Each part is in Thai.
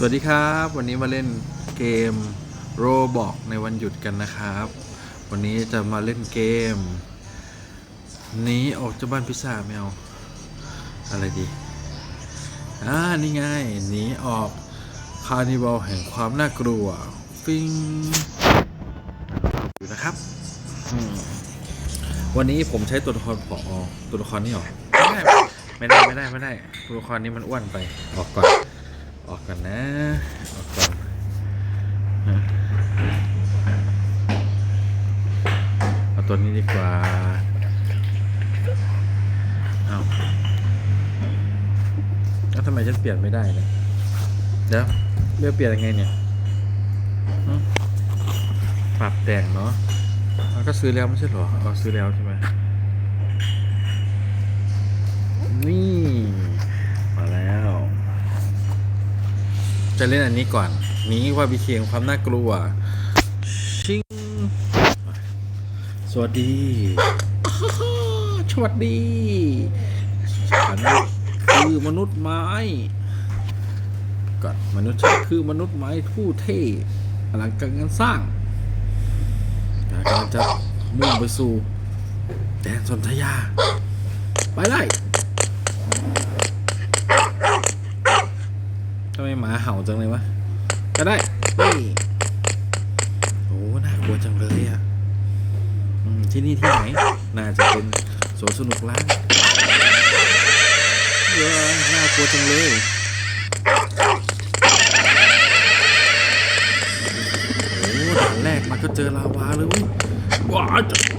สวัสดีครับ วันนี้มาเล่นเกมโรบอกในวันหยุดกันนะครับ วันนี้จะมาเล่นเกมหนีออกจากบ้านพิซซ่าไม่เอาอะไรดีอ่านี่ไงหนีออกคาร์นิวัลแห่งความน่ากลัว ฟิงอยู่นะครับ วันนี้ผมใช้ตัวละครผอตัวละครนี่หรอไม่ได้ไม่ได้ไม่ได้ไม่ได้ตัวละครนี้มันอ้วนไปออกก่อน ออกก่อนนะออกก่อนนะเอาตัวนี้ดีกว่าเอาแล้วทำไมฉันเปลี่ยนไม่ได้เลยเดี๋ยวเลือกเปลี่ยนยังไงเนี่ยปรับแต่งเนาะเอาก็ซื้อแล้วไม่ใช่หรอเอาซื้อแล้วใช่ไหมนี่ มาแล้ว จะเล่นอันนี้ก่อนหนี้ว่าบีเคียงความน่ากลัว ชิง สวัสดี สวัสดีฉันคือมนุษย์ไม้ก่อนมนุษย์ฉันคือมนุษย์ไม้ผู้เท่อลังการงานสร้างกำลังจะมุ่งไปสู่แดนสนธยา ไปไล่ ทำไมหมาเห่าจังเลยวะ ก็ได้นี่โอ้น่ากลัวจังเลยอะอืมที่นี่ที่ไหน น่าจะเป็นสวนสนุกล้างเออน่ากลัวจังเลยโอ้ด่านแรกมันก็เจอลาวาเลยเว้ยว้าวจะเอา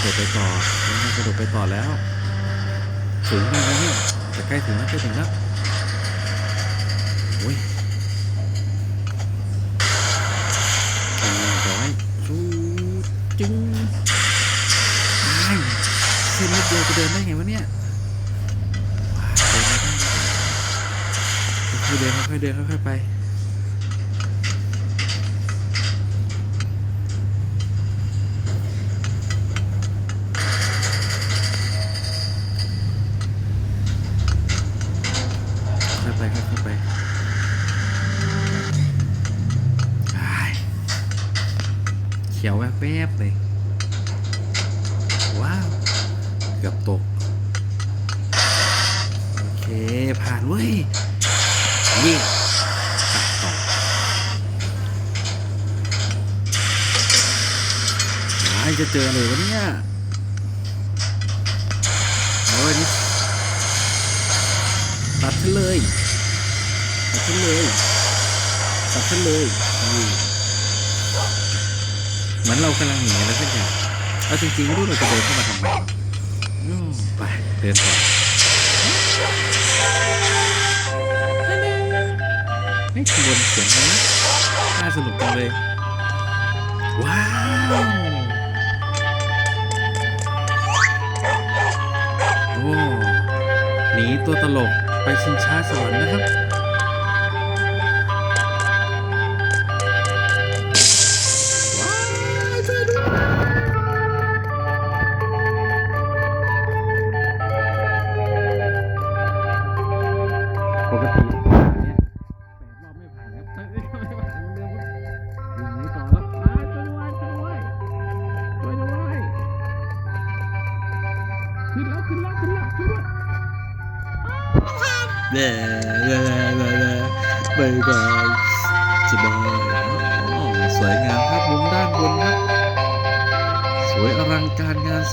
โดดไปต่อนี่กระโดดไปต่อแล้วสูงมากแล้วเนี่ยแต่ใกล้ถึงแล้วใกล้ถึงแล้วโอ้ยร้อยจูจึงอ้ายเส้นนิดเดียวจะเดินได้ไงวะเนี่ยเดินไม่ได้ค่อยเดินค่อยเดินค่อยๆไป แวบเลยว้าว เกือบตก โอเค ผ่านเว้ยนี่ตัดต่ออ้ายจะเจออะไรวะเนี่ยโอ้ยนี่ตัดฉันเลย ตัดฉันเลย ตัดฉันเลยนี่ เหมือนเรากำลังหนีอะไรสักอย่างเอาจริงๆไม่รู้เราจะเดินเข้ามาทำไมไปเดินต่อให้ขบวนเสียงนี้น่าสนุกจังเลย ว้าวโอ้หนีตัวตลกไปชิงช้าสวรรค์นะครับ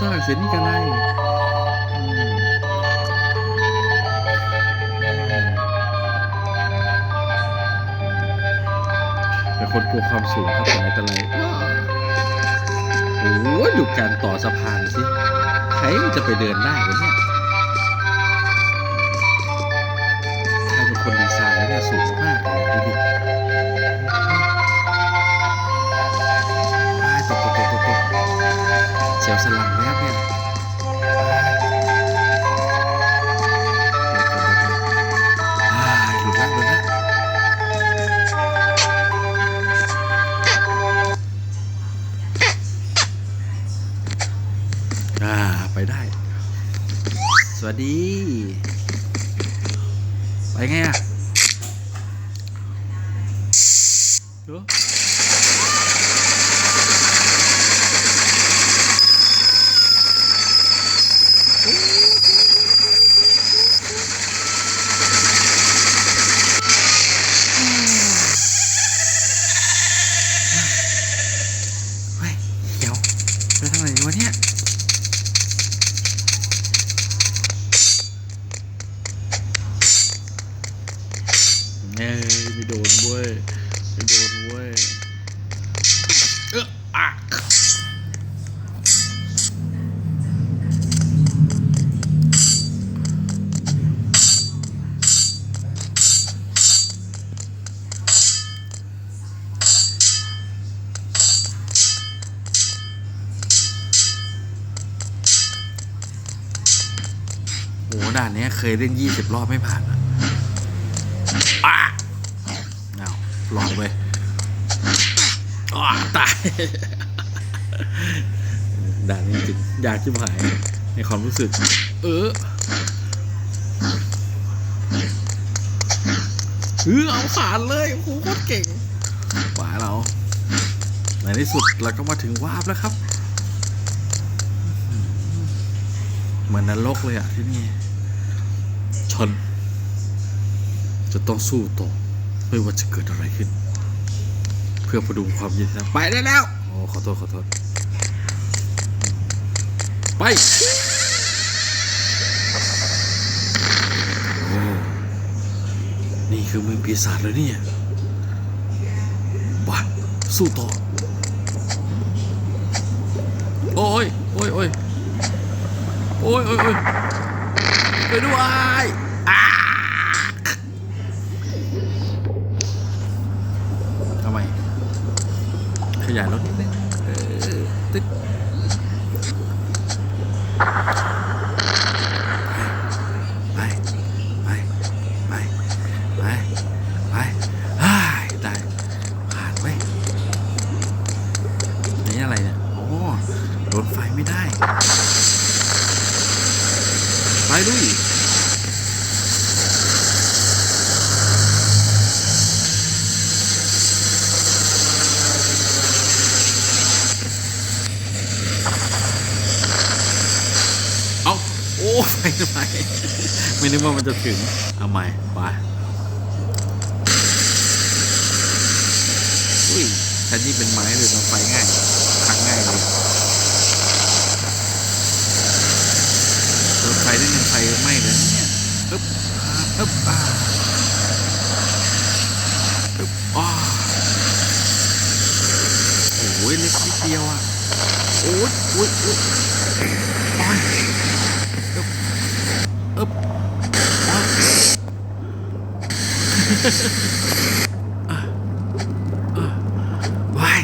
รงานสร้างเสร็จนี่กันไรอืมเป็นคนกลัวความสูงครับแต่ไหนแต่ไรโอ้โหดูการต่อสะพานสิ ใครมันจะไปเดินได้วะเนี่ยใครเป็นคนดีไซน์แล้วเนี่ยสูงมากเลยดูดิว้ายตกตกตกตกตกเสียวสนหลัง อ่าไปได้ สวัสดี ไปไงอะเดี๋ยวเฮ้ยเดี๋ยวไปทางไหนวะเนี่ย เอ้ยไม่โดนเว้ยไม่โดนเว้ยเอออะโหด่านเนี้ยเคยเล่นยี่สิบรอบไม่ผ่านอะอะเอา ลองไปอะตายด่านนี้จริงยากชิบหายในความรู้สึก เออเออเอาผ่านเลยโอ้โหโคตรเก่งหวาเราในที่สุดเราก็มาถึงวาบแล้วครับ เหมือนนรกเลยอะที่นี่ชน จะต้องสู้ต่อ ไม่ว่าจะเกิดอะไรขึ้น เพื่อประดุงความยุติธรรมไปได้แล้วโอ้ขอโทษขอโทษไปโอ้นี่คือมือปีศาจเลยเนี่ยบ้าสู้ต่อ โอ้ยโอ้ยโอ้ยโอ้ยโอ้ยโอ้ยไปด้วยอ้าทำไม ข ยายรถนิดนึงตึ๊ดไปไปไปไปไปฮ่ายได้ผ่านไว้นี่อะไรเนี่ยโอ้โดนไฟไม่ได้ ไปลุยเอาโอ้ ไฟไมไม่นึกว่ามันจะถึง เอาใหม่ไปอุ้ยชั้นนี้เป็นไม้เลยมันไฟง่ายพังง่ายเลยโดนไฟได้ยังไฟไหม้เลยนะเนี่ยอึ๊บอึ๊บอ่าอึ๊บอ่าโอ้ยเล็กนิดเดียวอะโอ้ยโอ้ยโอ้ยโอ้ยอึ๊บอึ๊บโอ๊ย ว้าย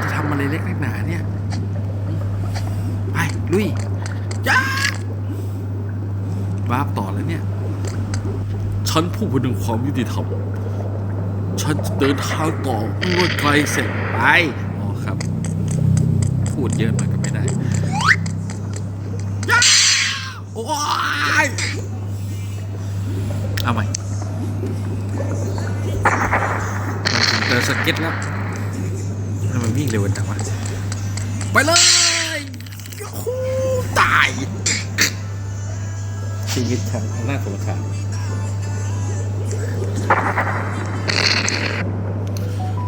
จะทำอะไรเล็กนักหนาเนี่ย ไป ลุยจ้าวาร์ปต่อแล้วเนี่ย ฉันผู้พดุงความยุติธรรม ฉันจะเดินทางต่อเมื่อไกลเสร็จไป อ๋อครับ พูดเยอะหน่อยก็ไเอาใหม่เจอสเก็ตแล้วทำไมวิ่งเร็วจังวะไปเลยยูฮูตาย ชีวิตฉันน่าสงสาร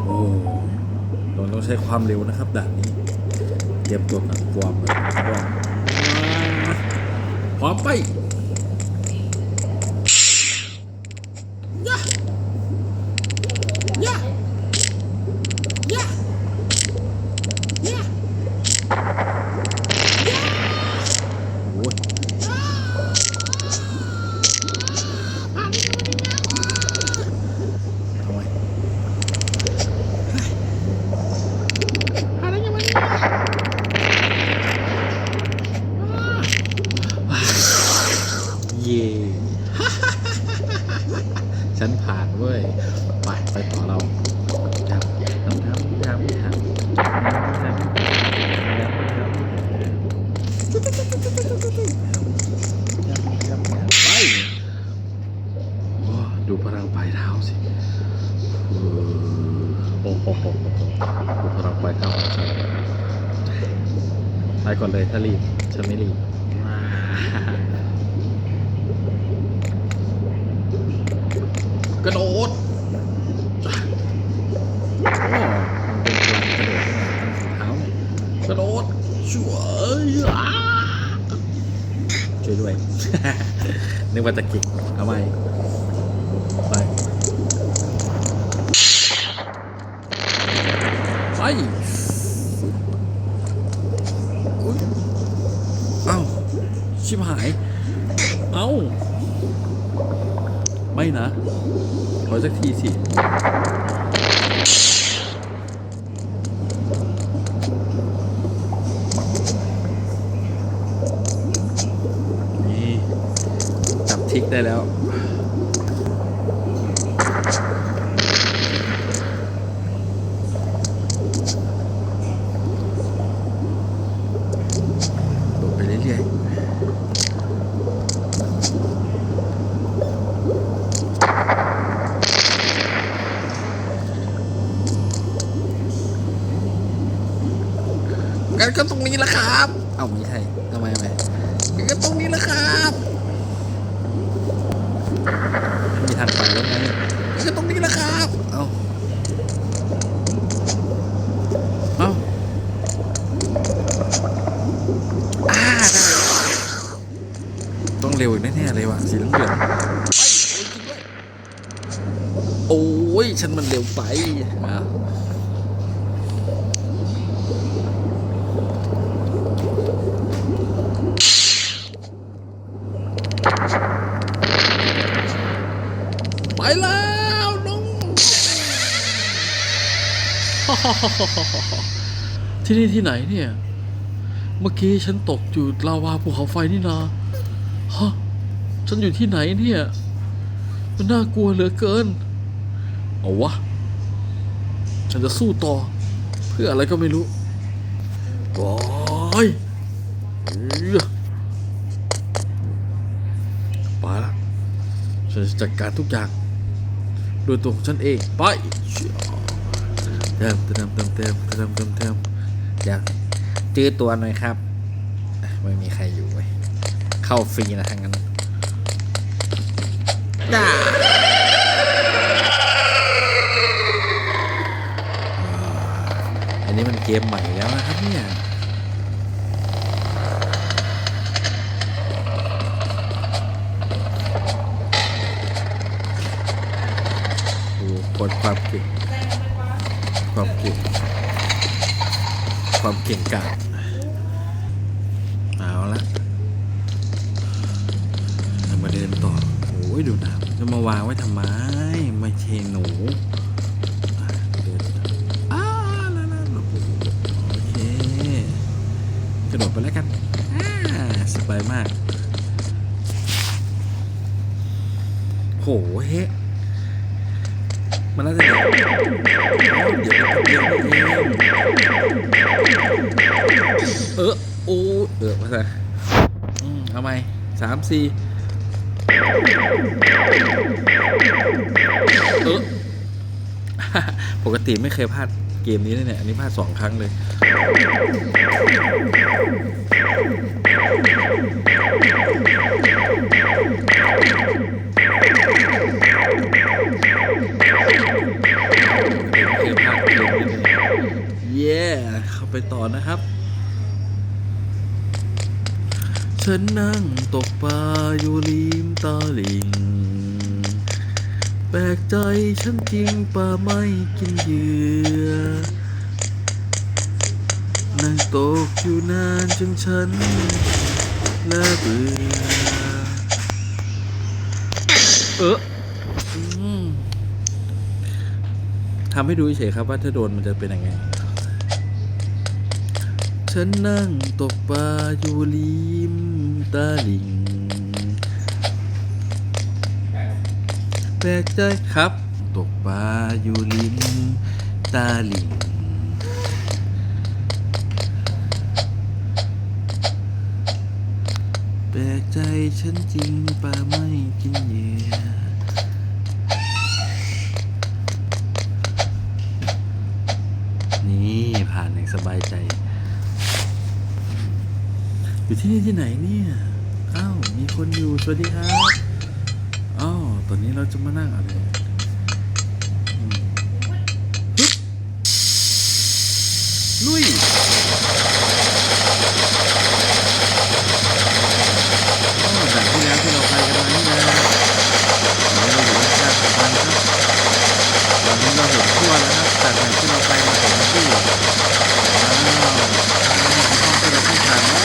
โอ้เราต้องใช้ความเร็วนะครับด่านนี้ เตรียมตัวกับความแบบว่าพร้อมไปยะ Yeah. Yeah. Yeah. โอ้ยทำไมเย่ ฉันผ่านเว้ย ไป ไปต่อเราทำทำทำทำทำทำไปโอ้ดูพลังปลายเท้าสิเออโอ้โหดูพลังปลายเท้าของฉันไปก่อนเลยถ้ารีบ ฉันไม่รีบ กระโดดจ้ะโอ้มันเป็นพลังกระโดดนี่นะทางฝีเท้าเนี่ยกระโดดช่วยอ่า ช่วยด้วย นึกว่าจะกิกเอาไหมไปไปอุ๊ยเอ้า ชิบหาย เอ้า ไม่นะ ขอสักทีสิ นี่ จับทิกได้แล้ว โดดไปเรื่อยๆกันก็ตรงนี้แหละครับ เอ้าไม่ใช่ทำไม เร็วอีกแน่ๆเลยว่ะสีเหลืองโอ้ยฉันมันเร็วไปไปแล้วน้องที่นี่ที่ไหนเนี่ย เมื่อกี้ฉันตกอยู่ลาวาภูเขาไฟนี่นาะ ฮะฉันอยู่ที่ไหนเนี่ย มันน่ากลัวเหลือเกิน เอาวะ ฉันจะสู้ต่อ เพื่ออะไรก็ไม่รู้โอ้ยไปละฉันจะจัดการทุกอย่างโดยตัวของฉันเองไปเติมเติมเติมเติมเติมเติมเติมอยากจื้อตัวหน่อยครับ ไม่มีใครอยู่เว้ย เข้าฟรีนะทางนั้นด่าอันนี้มันเกมใหม่แล้วนะครับเนี่ยดูคนความเก่งความเก่งความเก่งกาจเอาละเรามาเดินต่อ โอ้ ยดูนะจะมาวางไว้ทำไม ไม่ใช่หนูเดินอ้าลาลาโอเคกระโดดไปแล้วกันสบายมาก โหเฮ้มันน่าจะเดี๋ยวเดี๋ยวเดี๋ยวเออโอ้เออมาซะอืมเอาไหมสามสี่ เออปกติไม่เคยพลาดเกมนี้เลยเนี่ย อันนี้พลาดสองครั้งเลยเคยพลาดเกมนี้เลยเย้ เข้าไปต่อนะครับ ฉันนั่งตกปลาอยู่ริมตาลิง แปลกใจฉันจริงปลาไม่กินเหยื่อ นั่งตกอยู่นานจนฉันละเบื่อ เอออืมทำให้ดูเฉยๆครับว่าถ้าโดนมันจะเป็นยังไง ฉันนั่งตกปลาอยู่ริมตาลิง แปลกใจครับ ตกปลาอยู่ริมตาลิง แปลกใจฉันจริงปลาไม่กินเหยื่อนี่ผ่านอย่างสบายใจ อยู่ที่นี่ที่ไหนเนี่ยอ้าวมีคนอยู่ สวัสดีครับอ้าวตอนนี้เราจะมานั่งอะไรลุยอ้าวจากที่แล้วที่เราไปกันมานี่นะตอนนี้เราอยู่ข้างๆของมันครับตอนนี้เราเห็นทั่วแล้วครับจากแห่ที่เราไปมาถึงที่ว้าวห้องที่เราเพิ่งผ่านมา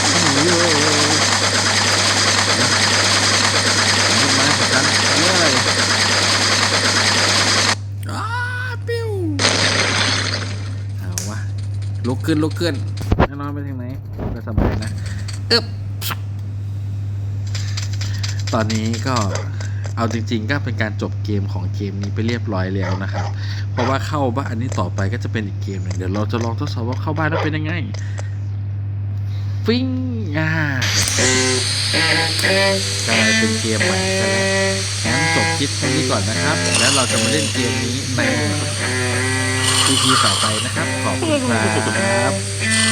โอ้โหต้นไม้ของฉันเลยอ้าปิ้วเอาวะลุก ขึ้นลุกขึ้นแน่นอนไปทางไหนก็สบายนะเอ๊บตอนนี้ก็เอาจริง ๆ ก็เป็นการจบเกมของเกมนี้ไปเรียบร้อยแล้วนะครับ เพราะว่าเข้าบ้านอันนี้ต่อไปก็จะเป็นอีกเกมหนึ่งเดี๋ยวเราจะลองทดสอบว่าเข้าบ้านแล้วเป็นยังไง ฟิงอ่ากลายเป็นเกมใหม่ซะแล้วงั้นจบคลิปตรงนี้ก่อนนะครับ แล้วเราจะมาเล่นเกมนี้ใน EP ต่อไปนะครับ ขอบคุณครับ